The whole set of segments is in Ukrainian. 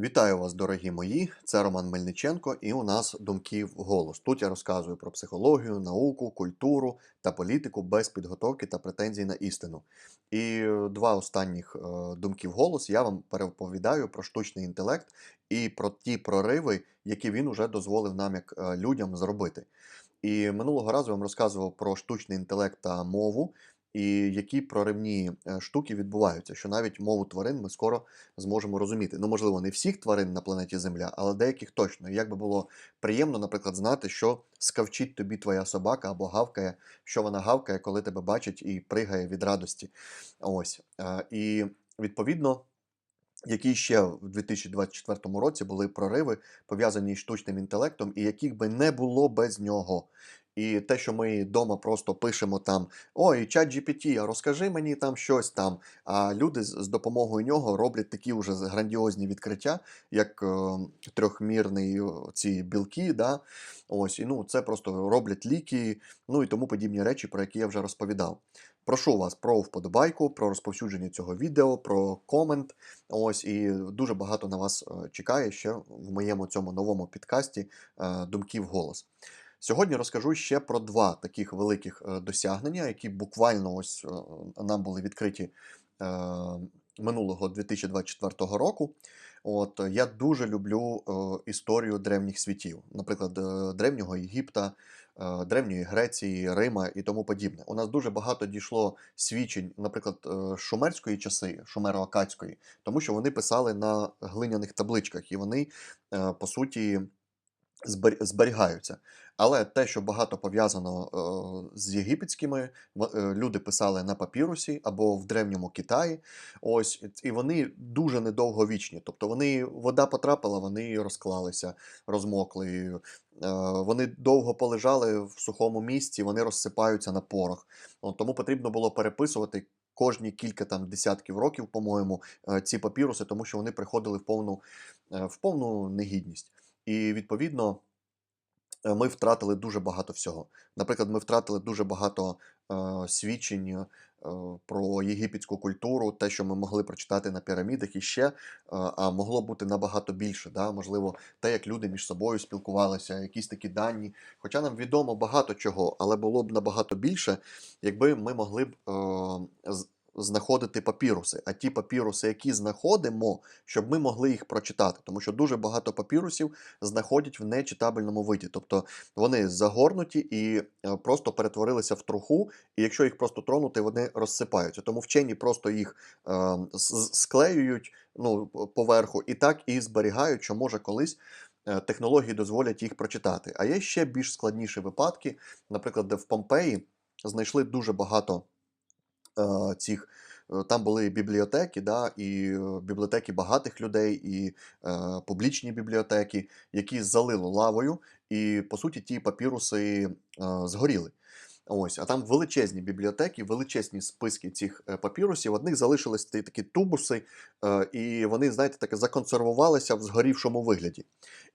Вітаю вас, дорогі мої! Це Роман Мельниченко, і у нас думки в голос. Тут я розказую про психологію, науку, культуру та політику без підготовки та претензій на істину. І два останніх е, думки в голос я вам переповідаю про штучний інтелект і про ті прориви, які він уже дозволив нам як е, людям зробити. І минулого разу я вам розказував про штучний інтелект та мову. І які проривні е, штуки відбуваються, що навіть мову тварин ми скоро зможемо розуміти. Ну, можливо, не всіх тварин на планеті Земля, але деяких точно. Як би було приємно, наприклад, знати, що скавчить тобі твоя собака або гавкає, що вона гавкає, коли тебе бачить і пригає від радості. Ось. Е, І відповідно. Які ще в 2024 році були прориви пов'язані з штучним інтелектом, і яких би не було без нього. І те, що ми вдома просто пишемо там: ой, чат GPT, розкажи мені там щось там. А люди з, з допомогою нього роблять такі вже грандіозні відкриття, як е, трьохмірні ці білки. Да? Ось, і ну, це просто роблять ліки, ну і тому подібні речі, про які я вже розповідав. Прошу вас про вподобайку, про розповсюдження цього відео, про комент. Ось і дуже багато на вас е, чекає ще в моєму цьому новому підкасті е, Думки в голос. Сьогодні розкажу ще про два таких великих е, досягнення, які буквально ось е, нам були відкриті е, минулого 2024 року. От я дуже люблю е, історію древніх світів, наприклад, е, древнього Єгипта, е, древньої Греції, Рима і тому подібне. У нас дуже багато дійшло свідчень, наприклад, е, шумерської часи, шумеро-акадської, тому що вони писали на глиняних табличках, і вони е, по суті збер- зберігаються. Але те, що багато пов'язано е, з єгипетськими, е, люди писали на папірусі або в древньому Китаї. Ось, і вони дуже недовговічні. Тобто вони вода потрапила, вони розклалися, розмокли. Е, вони довго полежали в сухому місці, вони розсипаються на порох. Тому потрібно було переписувати. Кожні кілька там десятків років, по-моєму, ці папіруси, тому що вони приходили в повну, в повну негідність. І відповідно ми втратили дуже багато всього. Наприклад, ми втратили дуже багато е, свідчень е, про єгипетську культуру, те, що ми могли прочитати на пірамідах і ще, е, а могло бути набагато більше. Да? Можливо, те, як люди між собою спілкувалися, якісь такі дані. Хоча нам відомо багато чого, але було б набагато більше, якби ми могли б е, знаходити папіруси. А ті папіруси, які знаходимо, щоб ми могли їх прочитати. Тому що дуже багато папірусів знаходять в нечитабельному виді. Тобто вони загорнуті і е, просто перетворилися в труху, і якщо їх просто тронути, вони розсипаються. Тому вчені просто їх е, склеюють ну, поверху і так і зберігають, що може колись. е, Технології дозволять їх прочитати. А є ще більш складніші випадки, наприклад, де в Помпеї знайшли дуже багато цих. е, Там були бібліотеки, да, і е, бібліотеки багатих людей, і е, публічні бібліотеки, які залило лавою, і по суті ті папіруси е, згоріли. Ось, а там величезні бібліотеки, величезні списки цих е, папірусів. Одних залишились такі тубуси, е, і вони, знаєте, таке законсервувалися в згорівшому вигляді.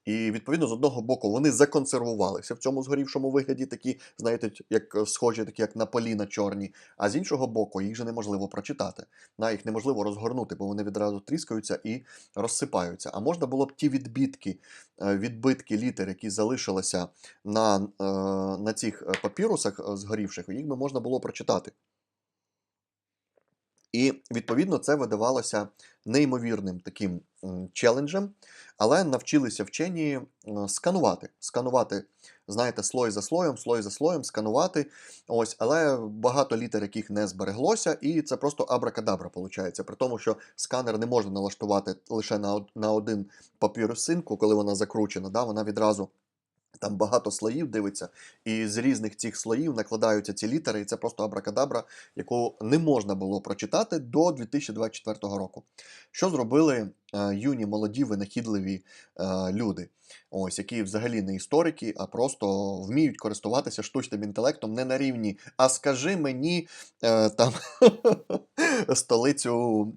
І відповідно, з одного боку, вони законсервувалися в цьому згорівшому вигляді, такі, знаєте, як е, схожі, такі як на поліна чорні. А з іншого боку, їх же неможливо прочитати. На їх неможливо розгорнути, бо вони відразу тріскаються і розсипаються. А можна було б ті відбитки, е, відбитки літер, які залишилися на, е, на цих папірусах згорівших, їх би можна було прочитати. І відповідно це видавалося неймовірним таким челенджем, але навчилися вчені сканувати. Сканувати, знаєте, слой за слоєм, слой за слоєм, сканувати. Ось, але багато літер, яких не збереглося, і це просто абракадабра виходить. При тому, що сканер не можна налаштувати лише на, на один папірусинку, коли вона закручена, да, вона відразу. Там багато слоїв дивиться, і з різних цих слоїв накладаються ці літери, і це просто абракадабра, яку не можна було прочитати до 2024 року. Що зробили е, юні, молоді, винахідливі е, люди, ось які взагалі не історики, а просто вміють користуватися штучним інтелектом не на рівні. А скажи мені е, там столицю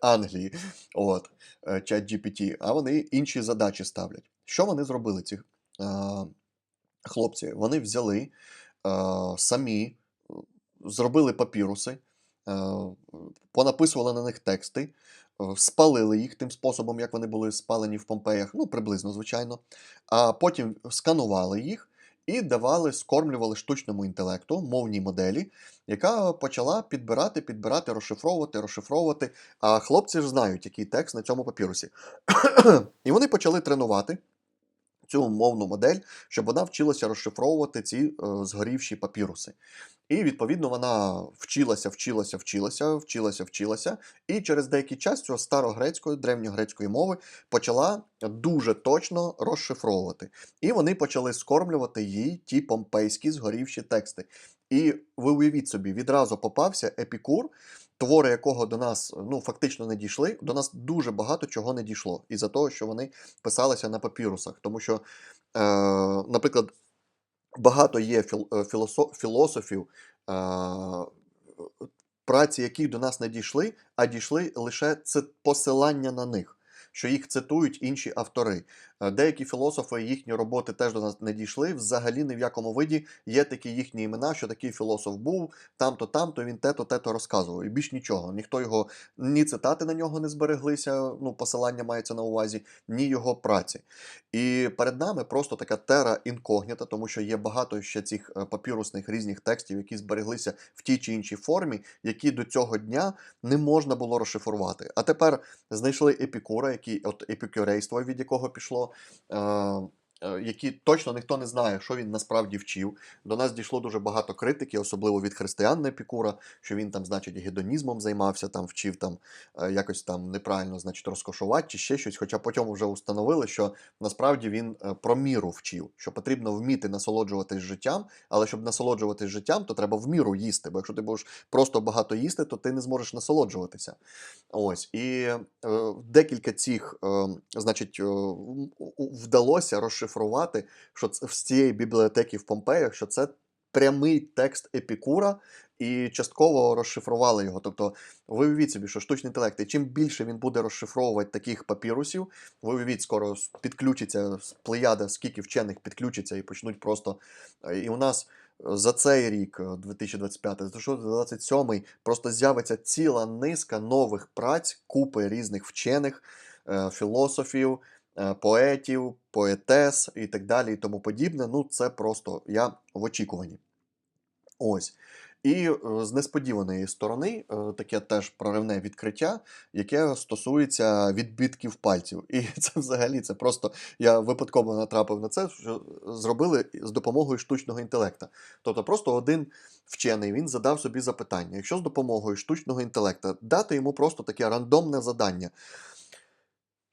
Англії, от е, чат GPT, а вони інші задачі ставлять. Що вони зробили? Хлопці? Вони взяли самі, зробили папіруси, понаписували на них тексти, спалили їх тим способом, як вони були спалені в Помпеях, ну приблизно, звичайно. А потім сканували їх і давали, скормлювали штучному інтелекту, мовній моделі, яка почала підбирати, підбирати, розшифровувати, розшифровувати. А хлопці ж знають, який текст на цьому папірусі. І вони почали тренувати цю мовну модель, щоб вона вчилася розшифровувати ці е, згорівші папіруси. І відповідно вона вчилася, вчилася, вчилася, вчилася, вчилася, і через деякий час цього старогрецької, древньогрецької мови почала дуже точно розшифровувати. І вони почали скормлювати їй ті помпейські згорівші тексти. І ви уявіть собі, відразу попався епікур, твори якого до нас ну фактично не дійшли. До нас дуже багато чого не дійшло із-за того, що вони писалися на папірусах. Тому що, е, наприклад, багато є е, філософів, е, праці які до нас не дійшли, а дійшли лише це посилання на них. Що їх цитують інші автори. Е, Деякі філософи, їхні роботи теж до нас не дійшли. Взагалі ні в якому виді є такі їхні імена, що такий філософ був, там-то, там-то, він те-то, те-то розказував. І більш нічого. Ніхто його, ні цитати на нього не збереглися, ну, посилання мається на увазі, ні його праці. І перед нами просто така тера інкогніта, тому що є багато ще цих е, папірусних різних текстів, які збереглися в тій чи іншій формі, які до цього дня не можна було розшифрувати. А тепер знайшли епікура, який от епікюрейство, від якого пішло. Е, які точно ніхто не знає, що він насправді вчив. До нас дійшло дуже багато критики, особливо від християн Епікура, що він там, значить, гедонізмом займався, там вчив там е, якось там неправильно, значить, розкошувати чи ще щось. Хоча потім вже установили, що насправді він е, про міру вчив, що потрібно вміти насолоджуватись життям, але щоб насолоджуватись життям, то треба в міру їсти. Бо якщо ти будеш просто багато їсти, то ти не зможеш насолоджуватися. Ось і е, декілька цих, е, значить, е, вдалося розшифрувати, що це з цієї бібліотеки в Помпеях, що це прямий текст Епікура, і частково розшифрували його. Тобто, ви уявіть собі, що штучний інтелект, і чим більше він буде розшифровувати таких папірусів, ви уявіть, скоро підключиться плеяда, скільки вчених підключиться і почнуть просто. е, І у нас е, за цей рік, е, 2025, за 2027, просто з'явиться ціла низка нових праць, купи різних вчених, е, філософів, е, поетів, поетес і так далі, і тому подібне. Ну, це просто я в очікуванні. Ось. І е, з несподіваної сторони е, таке теж проривне відкриття, яке стосується відбитків пальців. І це взагалі це просто я випадково натрапив на це, що зробили з допомогою штучного інтелекта. Тобто, просто один вчений він задав собі запитання: якщо з допомогою штучного інтелекта дати йому просто таке рандомне завдання,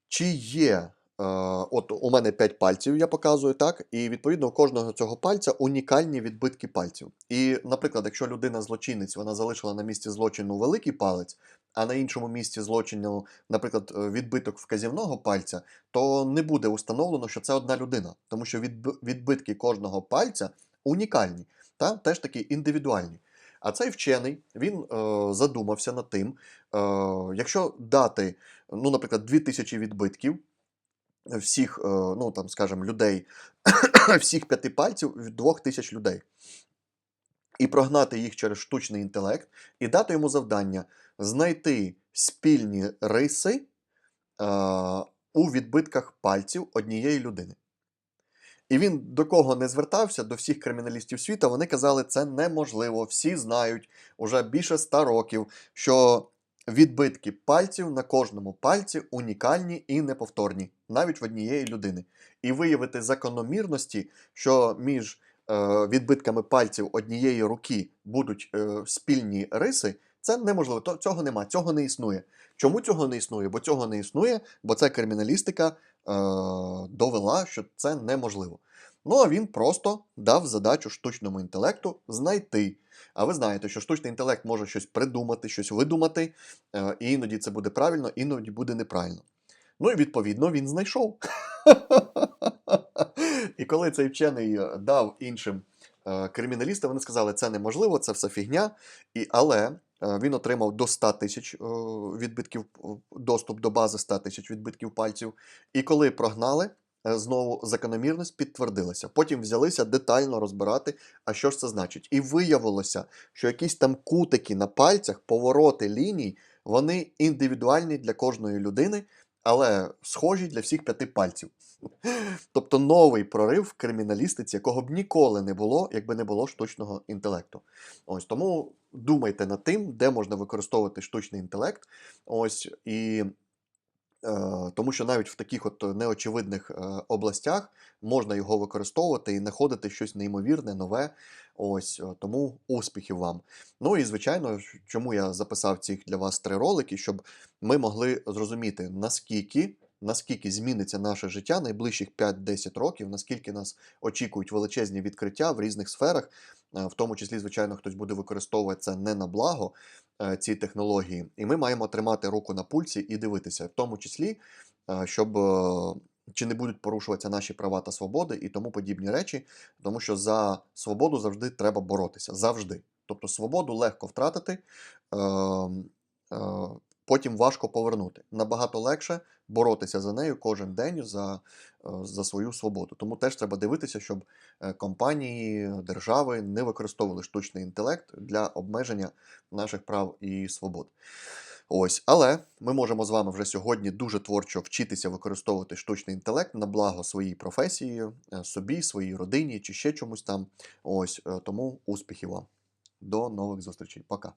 чи є. Е, от у мене 5 пальців, я показую так, і відповідно у кожного цього пальця унікальні відбитки пальців. І, наприклад, якщо людина злочинець, вона залишила на місці злочину великий палець, а на іншому місці злочину, наприклад, е, відбиток вказівного пальця, то не буде установлено, що це одна людина, тому що відбитки кожного пальця унікальні, та теж такі індивідуальні. А цей вчений він е, задумався над тим, е, якщо дати, ну, наприклад, 2000 відбитків всіх, е, ну там, скажімо, людей, всіх п'яти пальців від двох тисяч людей. І прогнати їх через штучний інтелект, і дати йому завдання знайти спільні риси е, у відбитках пальців однієї людини. І він до кого не звертався, до всіх криміналістів світу, вони казали, це неможливо. Всі знають уже більше ста років, що відбитки пальців на кожному пальці унікальні і неповторні, навіть в однієї людини. І виявити закономірності, що між е, відбитками пальців однієї руки будуть е, спільні риси, це неможливо. Цього нема, цього не існує. Чому цього не існує? Бо цього не існує, бо це криміналістика е, довела, що це неможливо. Ну а він просто дав задачу штучному інтелекту знайти. А ви знаєте, що штучний інтелект може щось придумати, щось видумати, е, і іноді це буде правильно, іноді буде неправильно. Ну і відповідно він знайшов. І коли цей вчений е, дав іншим е, криміналістам, вони сказали, це неможливо, це все фігня. І, але е, він отримав до 100 тисяч відбитків, доступ до бази 100 тисяч відбитків пальців. І коли прогнали, знову закономірність підтвердилася. Потім взялися детально розбирати, а що ж це значить. І виявилося, що якісь там кутики на пальцях, повороти ліній, вони індивідуальні для кожної людини, але схожі для всіх п'яти пальців. Тобто новий прорив в криміналістиці, якого б ніколи не було, якби не було штучного інтелекту. Ось тому думайте над тим, де можна використовувати штучний інтелект. Ось і тому що навіть в таких от неочевидних е, областях можна його використовувати і знаходити щось неймовірне, нове. Ось е, тому успіхів вам. Ну і звичайно, чому я записав цих для вас три ролики, щоб ми могли зрозуміти, наскільки. Наскільки зміниться наше життя найближчих 5-10 років, наскільки нас очікують величезні відкриття в різних сферах, е, в тому числі, звичайно, хтось буде використовувати це не на благо е, ці технології, і ми маємо тримати руку на пульсі і дивитися, в тому числі, е, щоб чи не будуть порушуватися наші права та свободи і тому подібні речі, тому що за свободу завжди треба боротися. Завжди. Тобто свободу легко втратити, е, е, потім важко повернути. Набагато легше боротися за нею кожен день за, е, за свою свободу. Тому теж треба дивитися, щоб е, компанії, держави не використовували штучний інтелект для обмеження наших прав і свобод. Ось, але ми можемо з вами вже сьогодні дуже творчо вчитися використовувати штучний інтелект на благо своїй професії, е, собі, своїй родині чи ще чомусь там. Ось тому успіхів вам. До нових зустрічей. Пока.